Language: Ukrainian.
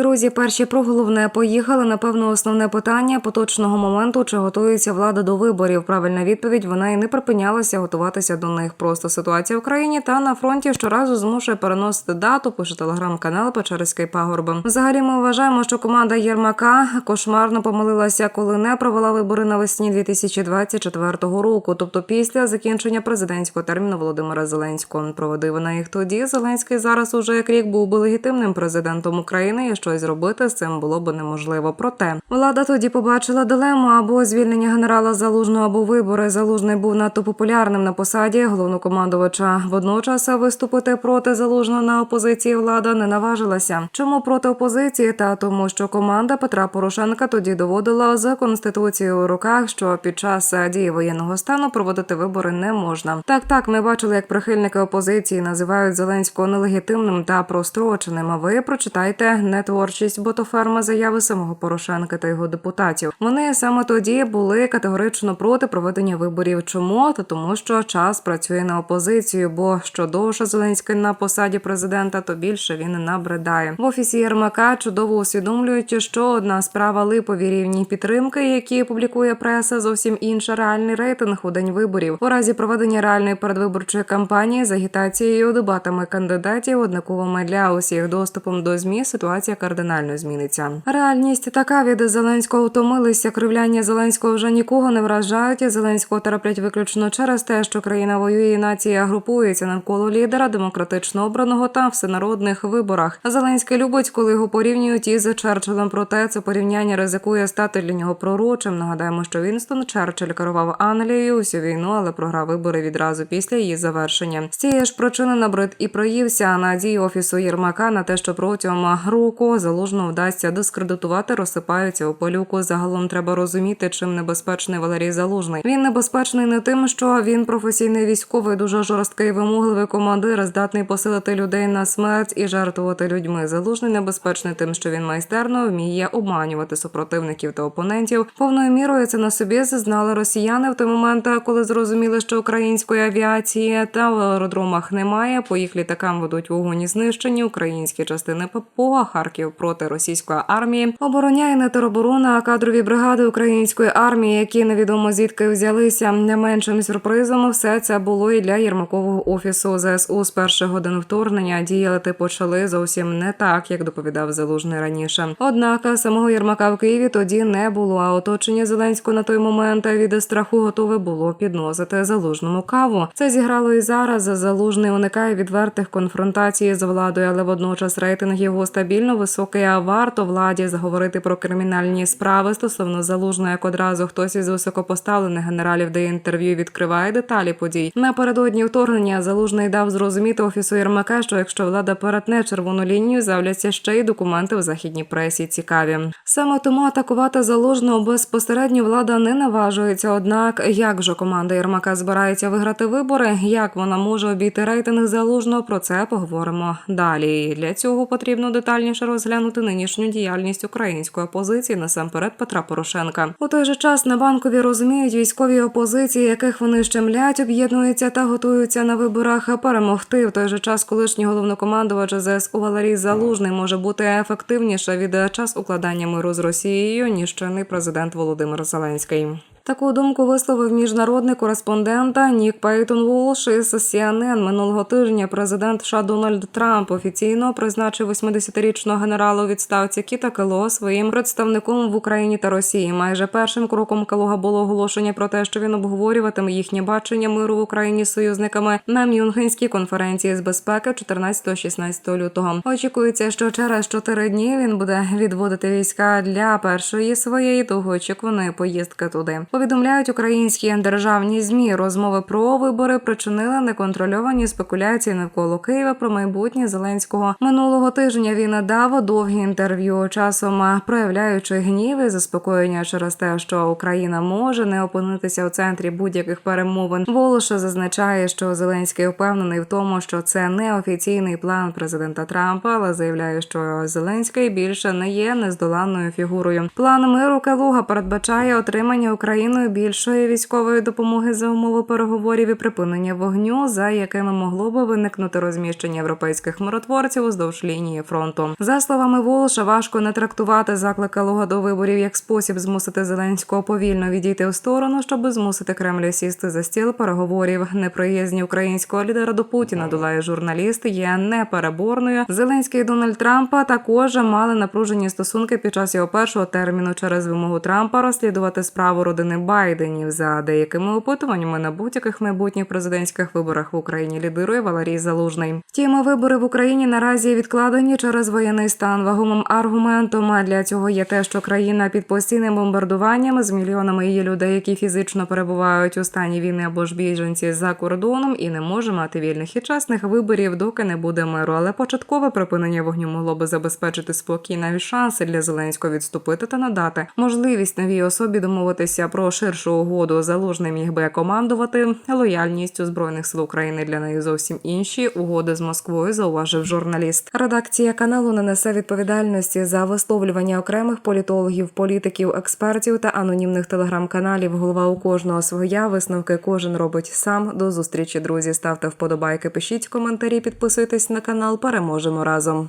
Друзі, перші про головне поїхали. Напевно, основне питання поточного моменту, чи готується влада до виборів. Правильна відповідь вона і не припинялася готуватися до них. Просто ситуація в країні та на фронті щоразу змушує переносити дату. Пише телеграм-канал Печерський пагорби. Взагалі, ми вважаємо, що команда Єрмака кошмарно помилилася, коли не провела вибори навесні 2024 року, тобто після закінчення президентського терміну Володимира Зеленського. Проводив вона їх тоді. Зеленський зараз уже як рік був би легітимним президентом України, і щось зробити з цим було б неможливо. Проте влада тоді побачила дилему або звільнення генерала Залужного, або вибори. Залужний був надто популярним на посаді головнокомандувача. Водночас виступити проти залужного на опозиції влада не наважилася. Чому проти опозиції? Та тому, що команда Петра Порошенка тоді доводила за конституцією у руках, що під час дії воєнного стану проводити вибори не можна. Так, так, ми бачили, як прихильники опозиції називають Зеленського нелегітимним та простроченим. А ви прочитайте не творчість ботоферма заяви самого Порошенка та його депутатів. Вони саме тоді були категорично проти проведення виборів. Чому? Та тому, що час працює на опозицію. Бо що довше Зеленський на посаді президента, то більше він набридає. В офісі Єрмака чудово усвідомлюють, що одна справа липові рівні підтримки, які публікує преса, зовсім інша реальний рейтинг у день виборів. У разі проведення реальної передвиборчої кампанії з агітацією, дебатами кандидатів, однаковими для усіх доступом до змі, ситуація кардинально зміниться. Реальність така від Зеленського втомилися. Кривляння Зеленського вже нікого не вражають. Зеленського терплять виключно через те, що країна воює і нація групується навколо лідера демократично обраного та всенародних виборах. Зеленський любить, коли його порівнюють із Черчиллем. Проте це порівняння ризикує стати для нього пророчим. Нагадаємо, що Вінстон Черчилль керував Англією усю війну, але програв вибори відразу після її завершення. З цієї ж причини набрид і проївся на дії офісу Єрмака на те, що протягом року залужно вдасться дискредитувати, розсипаються у полюку. Загалом треба розуміти, чим небезпечний Валерій Залужний. Він небезпечний не тим, що він професійний військовий, дуже жорсткий вимогливий командир, здатний посилити людей на смерть і жертвувати людьми. Залужний небезпечний тим, що він майстерно вміє обманювати супротивників та опонентів. Повною мірою це на собі зазнали росіяни в той момент, коли зрозуміли, що української авіації та в аеродромах немає. По їх літакам ведуть вогонь і знищені українські частини ППО, Харків проти російської армії. Обороняє не тероборона, а кадрові бригади української армії, які невідомо звідки взялися. Не меншим сюрпризом все це було і для Єрмакового офісу ЗСУ з перших годин вторгнення. Діяти почали зовсім не так, як доповідав залужний раніше. Однак самого Єрмака в Києві тоді не було. А оточення Зеленського на той момент від страху готове було підносити залужному каву. Це зіграло і зараз. Залужний уникає відвертих конфронтацій з владою, але водночас рейтинг його стабільно високий. А варто владі заговорити про кримінальні справи стосовно залужного, як одразу хтось із високопоставлених генералів дає інтерв'ю, відкриває деталі подій. Напередодні вторгнення залужний дав зрозуміти офісу Єрмака, що якщо влада перетне червону лінію, з'являться ще й документи в західній пресі. Цікаві саме тому атакувати залужного безпосередньо влада не наважується. Однак, як же команда Єрмака збирається виграти вибори, як вона може обійти рейтинг залужного, про це поговоримо далі. Для цього потрібно детальніше розглянути нинішню діяльність української опозиції насамперед Петра Порошенка. У той же час на банкові розуміють військові опозиції, яких вони щемлять, об'єднуються та готуються на виборах перемогти. В той же час колишній головнокомандувач ЗСУ Валерій Залужний може бути ефективніше від час укладання миру з Росією ніж чинний президент Володимир Зеленський. Таку думку висловив міжнародний кореспондент Нік Пейтон Волш із CNN. минулого тижня. Президент США Дональд Трамп офіційно призначив 80-річного генерала у відставці Кіта Кело своїм представником в Україні та Росії. Майже першим кроком Келога було оголошення про те, що він обговорюватиме їхнє бачення миру в Україні з союзниками на Мюнхенській конференції з безпеки 14-16 лютого. Очікується, що через чотири дні він буде відводити війська для першої своєї довгоочікуваної поїздки туди. Повідомляють українські державні змі. Розмови про вибори причинили неконтрольовані спекуляції навколо Києва про майбутнє Зеленського. Минулого тижня він дав довгі інтерв'ю, часом проявляючи гнів і заспокоєння через те, що Україна може не опинитися у центрі будь-яких перемовин. Волош зазначає, що Зеленський впевнений в тому, що це не офіційний план президента Трампа, але заявляє, що Зеленський більше не є нездоланною фігурою. План миру Калуга передбачає отримання України Україною більшої військової допомоги за умови переговорів і припинення вогню, за якими могло би виникнути розміщення європейських миротворців уздовж лінії фронту. За словами Волша, важко не трактувати заклики Луга до виборів як спосіб змусити Зеленського повільно відійти в сторону, щоб змусити Кремль сісти за стіл переговорів. Неприязні українського лідера до Путіна долає журналісти є непереборною. Зеленський і Дональд Трампа також мали напружені стосунки під час його першого терміну через вимогу Трампа розслідувати справу родини Байденів за деякими опитуваннями на будь-яких майбутніх президентських виборах в Україні лідирує Валерій Залужний. Втім, вибори в Україні наразі відкладені через воєнний стан. Вагомим аргументом для цього є те, що країна під постійним бомбардуванням з мільйонами її людей, які фізично перебувають у стані війни або ж біженці за кордоном, і не може мати вільних і чесних виборів, доки не буде миру. Але початкове припинення вогню могло би забезпечити спокій, навіть шанси для Зеленського відступити та надати можливість новій особі домовитися про ширшу угоду. Залужний міг би командувати лояльністю збройних сил України для неї зовсім інші угоди з Москвою. Зауважив журналіст. Редакція каналу не несе відповідальності за висловлювання окремих політологів, політиків, експертів та анонімних телеграм-каналів. Голова у кожного своя висновки кожен робить сам. До зустрічі, друзі. Ставте вподобайки, пишіть коментарі, підписуйтесь на канал. Переможемо разом.